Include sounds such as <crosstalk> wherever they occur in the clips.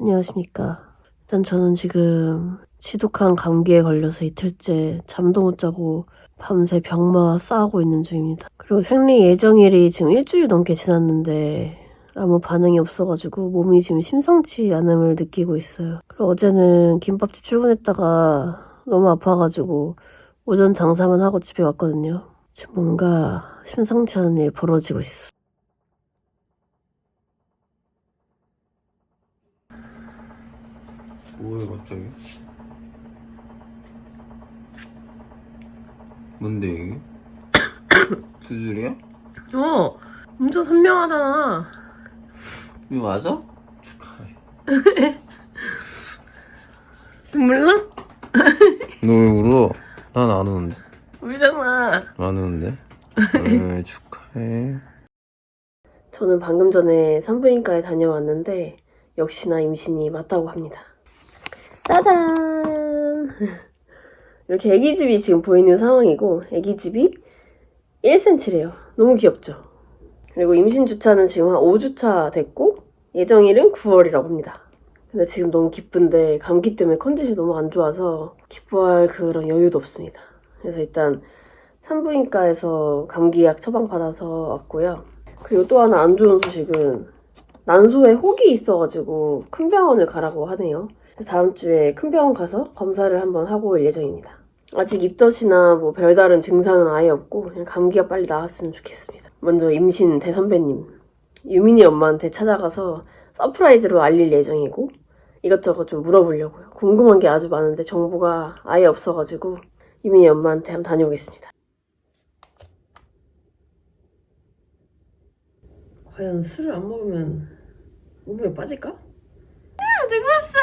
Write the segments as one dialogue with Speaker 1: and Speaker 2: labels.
Speaker 1: 안녕하십니까. 일단 저는 지금 지독한 감기에 걸려서 이틀째 잠도 못 자고 밤새 병마 싸우고 있는 중입니다. 그리고 생리 예정일이 지금 일주일 넘게 지났는데 아무 반응이 없어가지고 몸이 지금 심상치 않음을 느끼고 있어요. 그리고 어제는 김밥집 출근했다가 너무 아파가지고 오전 장사만 하고 집에 왔거든요. 지금 뭔가 심상치 않은 일 벌어지고 있어.
Speaker 2: 뭐야 갑자기? 뭔데 이게? <coughs> 두 줄이야?
Speaker 1: 어, 엄청 선명하잖아.
Speaker 2: 이거 맞아? 축하해 <laughs>
Speaker 1: 몰라? <laughs>
Speaker 2: 너 왜 울어? 난 안 우는데
Speaker 1: 울잖아.
Speaker 2: 안 우는데? 네, <laughs> 축하해
Speaker 1: 저는 방금 전에 산부인과에 다녀왔는데 역시나 임신이 맞다고 합니다. 짜잔! <laughs> 이렇게 아기 집이 지금 보이는 상황이고 아기 집이 1cm래요. 너무 귀엽죠? 그리고 임신 주차는 지금 한 5주차 됐고 예정일은 9월이라고 합니다. 근데 지금 너무 기쁜데 감기 때문에 컨디션이 너무 안 좋아서 기뻐할 그런 여유도 없습니다. 그래서 일단 산부인과에서 감기약 처방받아서 왔고요. 그리고 또 하나 안 좋은 소식은 난소에 혹이 있어가지고 큰 병원을 가라고 하네요. 다음 주에 큰 병원 가서 검사를 한번 하고 올 예정입니다. 아직 입덧이나 뭐 별다른 증상은 아예 없고 그냥 감기가 빨리 나았으면 좋겠습니다. 먼저 임신 대선배님 유민이 엄마한테 찾아가서 서프라이즈로 알릴 예정이고 이것저것 좀 물어보려고요. 궁금한 게 아주 많은데 정보가 아예 없어가지고 유민이 엄마한테 한번 다녀오겠습니다. 과연 술을 안 먹으면 몸무게 빠질까? 야, 누구 왔어?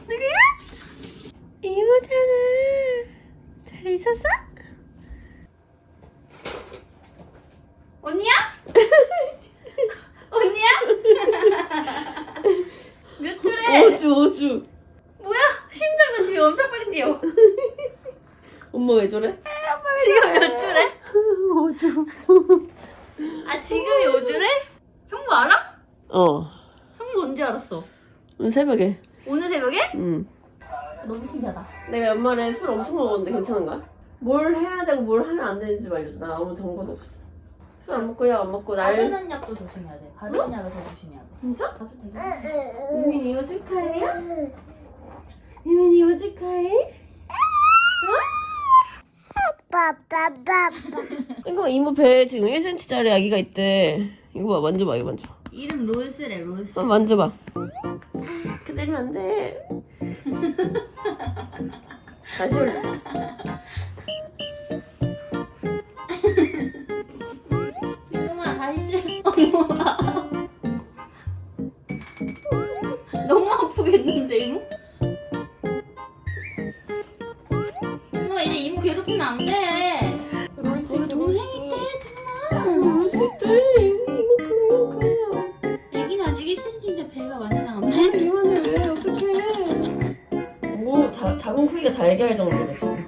Speaker 1: 누구야? 이모잖아. 잘 있었어?
Speaker 3: 언니야? <laughs> 언니야? <laughs> 몇 줄에?
Speaker 1: 오주, 오주.
Speaker 3: 뭐야? 심장도 지금 엄청 빨리 뛰어. <laughs>
Speaker 1: 엄마 왜 저래?
Speaker 3: 지금 몇 줄에?
Speaker 1: 오주.
Speaker 3: 아 지금이 5줄에? 형부 알아?
Speaker 1: 어,
Speaker 3: 형부 언제 알았어?
Speaker 1: 오늘 새벽에.
Speaker 3: 오늘 새벽에?
Speaker 1: 응.
Speaker 3: 너무 신기하다.
Speaker 1: 내가 연말에 술 엄청 먹었는데 괜찮은가? 뭘 해야 되고 뭘 하면 안 되는지 알려줘. 나 아무 정보도 없어. 술 안 먹고 약 안 먹고 날.
Speaker 3: 바르는 약도 조심해야 돼. 바르는 약을 더 조심해야 돼.
Speaker 1: 진짜?
Speaker 3: 봐도 되죠?
Speaker 1: 유민이 이거 축하해? 유민이 이거 축하해? 이거 이모 배에 지금 1cm짜리 아기가 있대. 이거 봐, 만져봐, 이거 만져봐.
Speaker 3: 이름 롤스래 롤스.
Speaker 1: 어, 만져봐. 그대면 안 돼. <laughs> 다시 올려. <laughs>
Speaker 3: 지금아 다시 시어
Speaker 1: 작은 크기가 달걀 지금.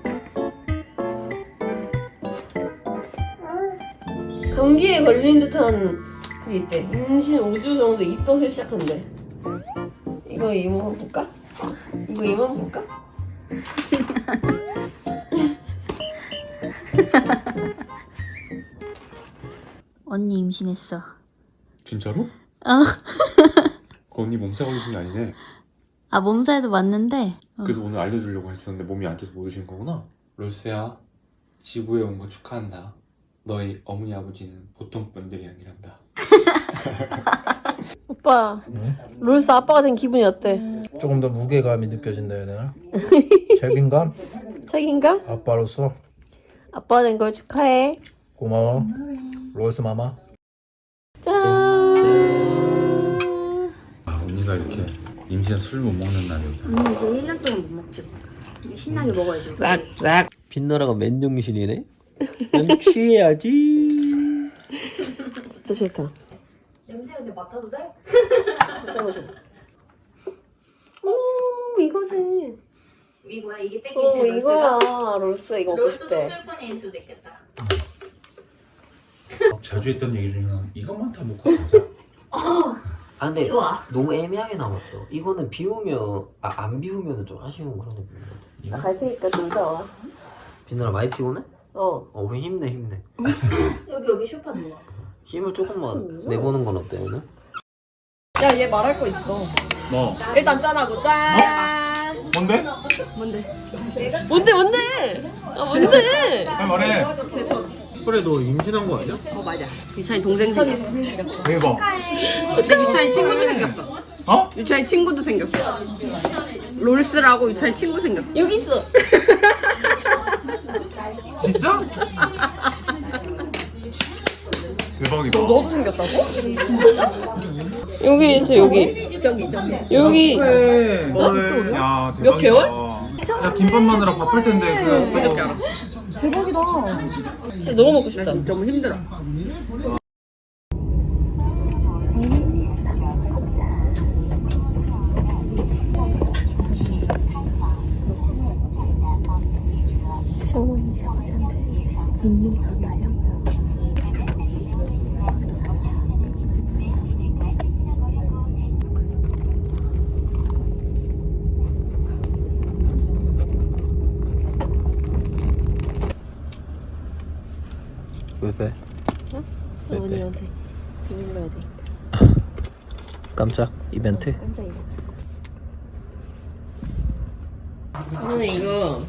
Speaker 1: 감기에 걸린 듯한 그게 있대. 임신 5주 정도 입덧을 시작한대. 이거 이모 한번 볼까? 이거 이모 한번 볼까? <laughs>
Speaker 3: 언니 임신했어.
Speaker 4: 진짜로?
Speaker 3: 어.
Speaker 4: 그 언니 게 아니네.
Speaker 3: 아 몸살도 맞는데. 어.
Speaker 4: 그래서 오늘 알려주려고 했었는데 몸이 안 좋아서 못 오신 거구나. 롤스야, 지구에 온 거 축하한다. 너희 어머니 아버지는 보통 분들이 아니란다. <laughs>
Speaker 1: 오빠,
Speaker 5: 응?
Speaker 1: 롤스 아빠가 된 기분이 어때?
Speaker 5: 조금 더 무게감이 느껴진다 해야 되나? <laughs> 책임감?
Speaker 1: 책임감?
Speaker 5: 아빠로서
Speaker 1: 아빠 된걸 축하해.
Speaker 5: 고마워 로스 마마
Speaker 4: 임신 술못 먹는 날이구나.
Speaker 3: 언니 이제 1년 동안 못 먹지. 이제 신나게 먹어야지.
Speaker 2: 싹싹 빛나라가 맨정신이네 난 취해야지
Speaker 1: 진짜 싫다.
Speaker 3: 냄새 근데 맡아도 돼?
Speaker 1: 잠깐만. 오, 이거지.
Speaker 3: 이거야 이게
Speaker 1: 어, 이거야. 롤스 이거 먹고
Speaker 3: 롤스도
Speaker 1: 싶대.
Speaker 3: 술꾼일 수도 있겠다.
Speaker 4: 자주 했던 얘기 중에 하나, 이것만 다 먹고 가자.
Speaker 6: 아 근데
Speaker 3: 좋아.
Speaker 6: 너무 애매하게 남았어. 이거는 비우면 아 안 비우면은 좀 아쉬운 그런 느낌이거든.
Speaker 1: 나갈 테니까 놀다 와.
Speaker 6: 빛나라 많이 피곤해?
Speaker 1: 어.
Speaker 6: 어, 왜 힘내 힘내. <laughs>
Speaker 3: 여기 여기 쇼파 누워.
Speaker 6: 힘을 조금만
Speaker 1: 진짜?
Speaker 6: 내보는 건 어때 오늘?
Speaker 1: 야, 얘 말할 거 있어.
Speaker 4: 뭐?
Speaker 1: 일단 짠하고 짠.
Speaker 4: 뭔데?
Speaker 1: 뭔데? 뭔데, 뭔데? 아, 뭔데?
Speaker 4: 빨리 말해 그래 너 임신한 거 아니야?
Speaker 1: 어, 맞아. 유찬이 동생 생겼어.
Speaker 4: 대박
Speaker 1: 그때 유찬이 친구도 생겼어.
Speaker 4: 어?
Speaker 1: 유찬이 친구도 생겼어. 롤스라고 유찬이 친구 생겼어. 여기 있어. <laughs>
Speaker 4: 진짜? 대박이다
Speaker 1: 너도 생겼다고? 여기 있어, 여기. 여기.
Speaker 4: 그래 너는 야 대박이다
Speaker 1: 몇 개월?
Speaker 4: 야 김밥 마느라 바쁠 텐데 그
Speaker 1: 어떻게 알아? 대박이다. 진짜 너무 먹고 싶다. 너무 힘들어. 시어머니 샤워장인데 인류가 달려고요.
Speaker 6: 왜 빼?
Speaker 1: 어머니한테 비밀로 해야 돼.
Speaker 6: 깜짝 이벤트?
Speaker 1: 깜짝이야. 저는 이거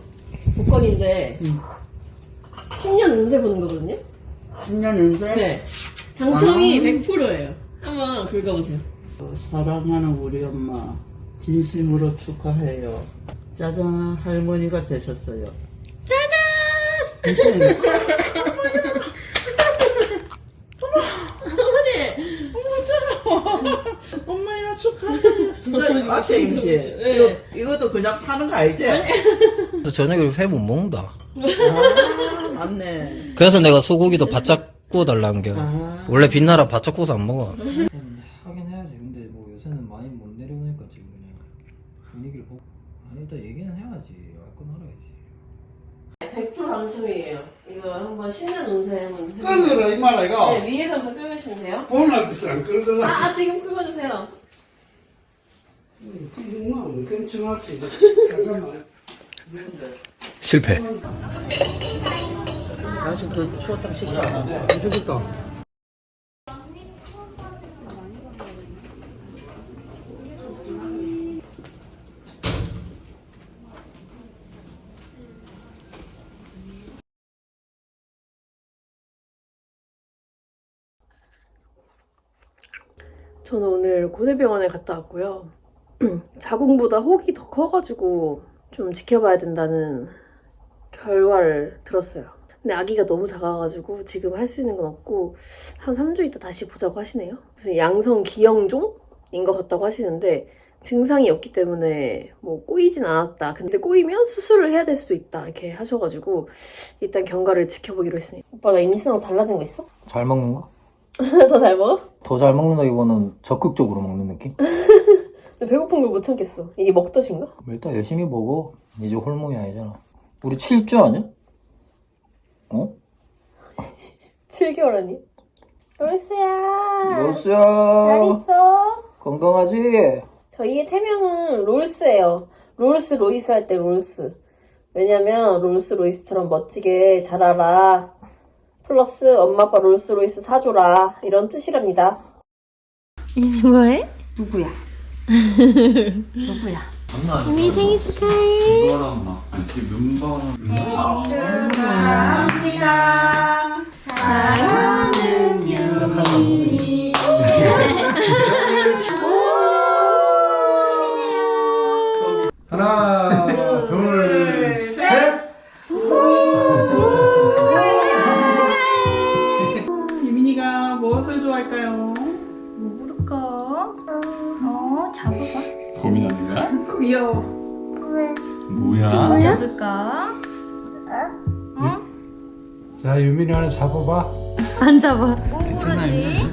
Speaker 1: 복권인데 10년 운세 보는 거거든요?
Speaker 7: 10년 연세
Speaker 1: 네. 당첨이 100%예요. 한번 긁어보세요.
Speaker 7: 사랑하는 우리 엄마 진심으로 축하해요. 짜잔 할머니가 되셨어요. 짜잔! 어머니! 엄마야 축하해. 진짜 맞지 임신? 이거 이것도 그냥 파는 거 알지?
Speaker 6: 그래서 저녁에 회 못 먹는다.
Speaker 7: 아 맞네.
Speaker 6: 그래서 내가 소고기도 바짝 구워달라는 게.
Speaker 7: 아.
Speaker 6: 원래 빛나라 바짝 구워서 안 먹어.
Speaker 5: 하긴 해야지. 근데 뭐 요새는 많이 못 내려오니까 지금 그냥 분위기를 보고. 아니 일단 얘기는 해야지. 알건 알아야지.
Speaker 1: 100% 당첨이에요. 이거 한번 신년 운세 한번 해보세요.
Speaker 8: 끌어라 이 말아 이거
Speaker 1: 네, 위에서부터 긁으시면 돼요.
Speaker 8: 보나 비싼 끌어라
Speaker 1: 아, 아 지금 긁어주세요.
Speaker 2: 실패.
Speaker 1: 저는 오늘 고대병원에 갔다 왔고요. <clears throat> 자궁보다 혹이 더 커가지고 좀 지켜봐야 된다는 결과를 들었어요. 근데 아기가 너무 작아가지고 지금 할 수 있는 건 없고 한 3주 있다 다시 보자고 하시네요. 무슨 양성 기형종인 것 같다고 하시는데 증상이 없기 때문에 뭐 꼬이진 않았다. 근데 꼬이면 수술을 해야 될 수도 있다. 이렇게 하셔가지고 일단 경과를 지켜보기로 했습니다. 오빠 나 임신하고 달라진 거 있어?
Speaker 6: 잘 먹는 거? <laughs>
Speaker 1: 더 잘 먹어?
Speaker 6: 더 잘 먹는다기보다는 적극적으로 먹는 느낌? <laughs>
Speaker 1: 근데 배고픈 걸 못 참겠어. 이게 먹덧인가?
Speaker 6: 일단 열심히 먹어. 이제 홀몸이 아니잖아. 우리 7주 아니야? 어? <laughs>
Speaker 1: 7개월 아니? 롤스야.
Speaker 6: 로스야.
Speaker 1: 잘 있어.
Speaker 6: 건강하지?
Speaker 1: 저희의 태명은 롤스예요. 롤스 로이스 할 때 롤스. 왜냐면 롤스 로이스처럼 멋지게 자라라. 플러스 엄마 아빠 롤스 로이스 사줘라. 이런 뜻이랍니다.
Speaker 3: 누구야? 누구야?
Speaker 1: 이미 생일 축하해.
Speaker 4: 이거랑 막그 눈바람 하나 둘셋
Speaker 3: 거다. 응?
Speaker 8: 자 유민이 하나 잡아봐 안 잡아.
Speaker 3: 어, 어, 뭐 고르지?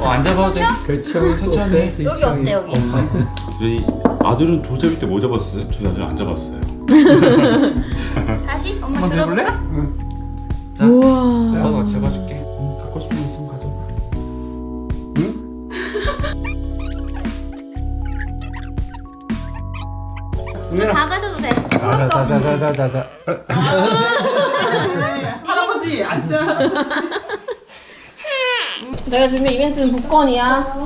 Speaker 4: 어, 안 잡아도 돼.
Speaker 8: 그렇죠, 그렇죠. 천천히.
Speaker 3: 여기 어때 여기?
Speaker 9: 저희 아들은 도자기 때 뭐 잡았어요? 저희 아들은 안 잡았어요. <laughs>
Speaker 3: 다시 엄마
Speaker 4: 들어볼래? 응. 자, 우와. 아빠가 잡아줄게.
Speaker 9: 응, 갖고 싶은 거 있으면 가져.
Speaker 3: 응? 유민아. 다 가져. 돼.
Speaker 8: 자자자자자자.
Speaker 7: 할아버지 앉아.
Speaker 1: 내가 준비 이벤트는 복권이야.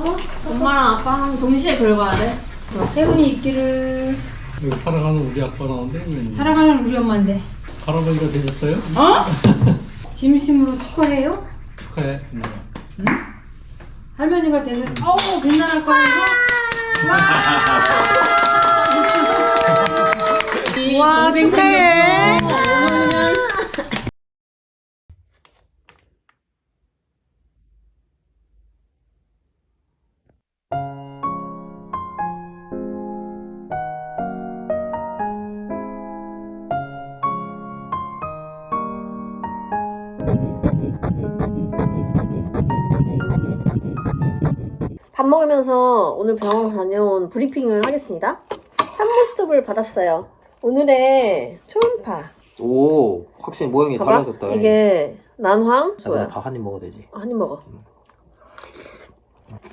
Speaker 1: 엄마랑 아빠랑 동시에 긁어야 돼.
Speaker 10: 행운이 있기를
Speaker 8: 여기 사랑하는 우리 아빠. 왠지.
Speaker 10: 사랑하는 우리 엄마인데
Speaker 8: 할아버지가 되셨어요?
Speaker 10: 진심으로 축하해요.
Speaker 8: 축하해.
Speaker 10: 할머니가 되는 어우 빛나갈 거야 와 축하해.
Speaker 1: 밥 먹으면서 오늘 병원 다녀온 브리핑을 하겠습니다. 산모스톱을 받았어요. 오늘의 초음파.
Speaker 6: 오 확실히 모양이
Speaker 1: 봐봐.
Speaker 6: 달라졌다
Speaker 1: 이게 난황, 소야.
Speaker 6: 밥한입 먹어도 되지
Speaker 1: 한 입 먹어.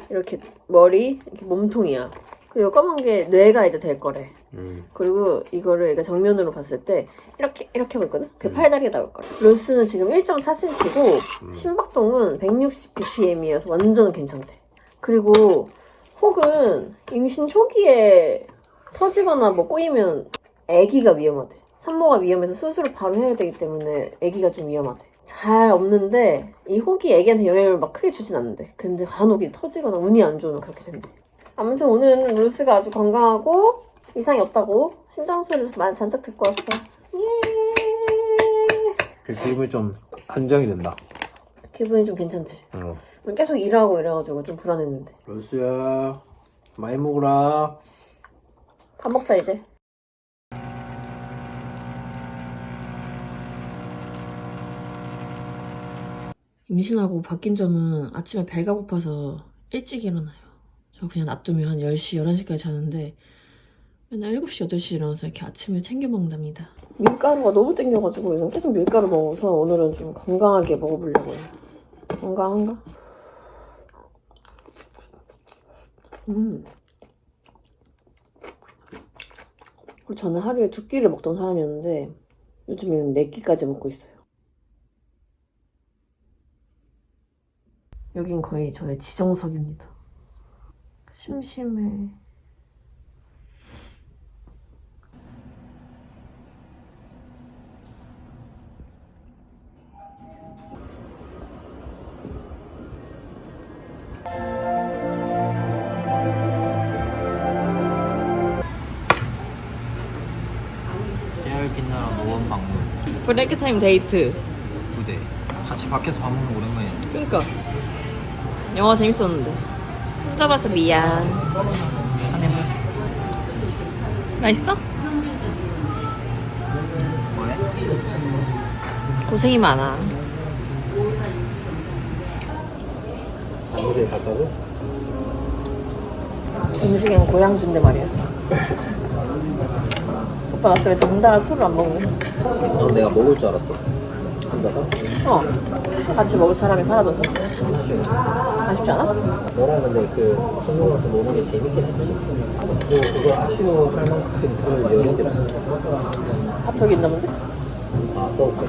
Speaker 1: 이렇게 머리, 이렇게 몸통이야. 그리고 검은 게 뇌가 이제 될 거래.
Speaker 6: 음.
Speaker 1: 그리고 이거를 얘가 정면으로 봤을 때 이렇게 이렇게 하고 있거든? 그 팔다리가 나올 거래. 롤스는 지금 1.4cm고 심박동은 160bpm이어서 완전 괜찮대. 그리고 혹은 임신 초기에 터지거나 뭐 꼬이면 아기가 위험하대. 산모가 위험해서 수술을 바로 해야 되기 때문에 아기가 좀 위험하대. 잘 없는데 이 혹이 애기한테 영향을 막 크게 주진 않는데. 근데 간혹 이 터지거나 운이 안 좋으면 그렇게 된대. 아무튼 오늘은 루스가 아주 건강하고 이상이 없다고 심장 소리를 많이 잔뜩 듣고 왔어. 예!
Speaker 6: 그 기분이 좀 안정이 된다.
Speaker 1: 기분이 좀 괜찮지?
Speaker 6: 어.
Speaker 1: 계속 일하고 이래가지고 좀 불안했는데.
Speaker 6: 럴스야 많이 먹어라.
Speaker 1: 밥 먹자 이제 임신하고 바뀐 점은 아침에 배가 고파서 일찍 일어나요. 저 그냥 놔두면 한 10시, 11시까지 자는데 맨날 7시, 8시 일어나서 이렇게 아침을 챙겨 먹는답니다. 밀가루가 너무 땡겨가지고 요즘 계속 밀가루 먹어서 오늘은 좀 건강하게 먹어보려고 해요. 건강한가? 음. 저는 하루에 두 끼를 먹던 사람이었는데 요즘에는 네 끼까지 먹고 있어요. 여긴 거의 저의 지정석입니다. 심심해.
Speaker 6: 노원 방문
Speaker 1: 브레이크 타임 데이트.
Speaker 6: 부대 같이 밖에서 밥 먹는 거 오랜만이야
Speaker 1: 그니까. 영화 재밌었는데. 혼자 봐서 미안. 맛있어? 고생이 많아.
Speaker 6: 안무대 갔다고?
Speaker 1: 중식엔 고량주인데 말이야. <laughs> 오빠 나 그래 덩달아 술을 안 먹네.
Speaker 6: 넌 내가 먹을 줄 알았어 혼자서?
Speaker 1: 어. 술 같이 먹을 사람이 사라져서. 아쉽지 않아?
Speaker 6: 너랑 근데 그 가서 노는 게 재밌긴 했지 뭐 그거 아쉬워할 만큼 그럴 여력이 없어
Speaker 1: 밥 저기 있나 본데?
Speaker 6: 아 떠올게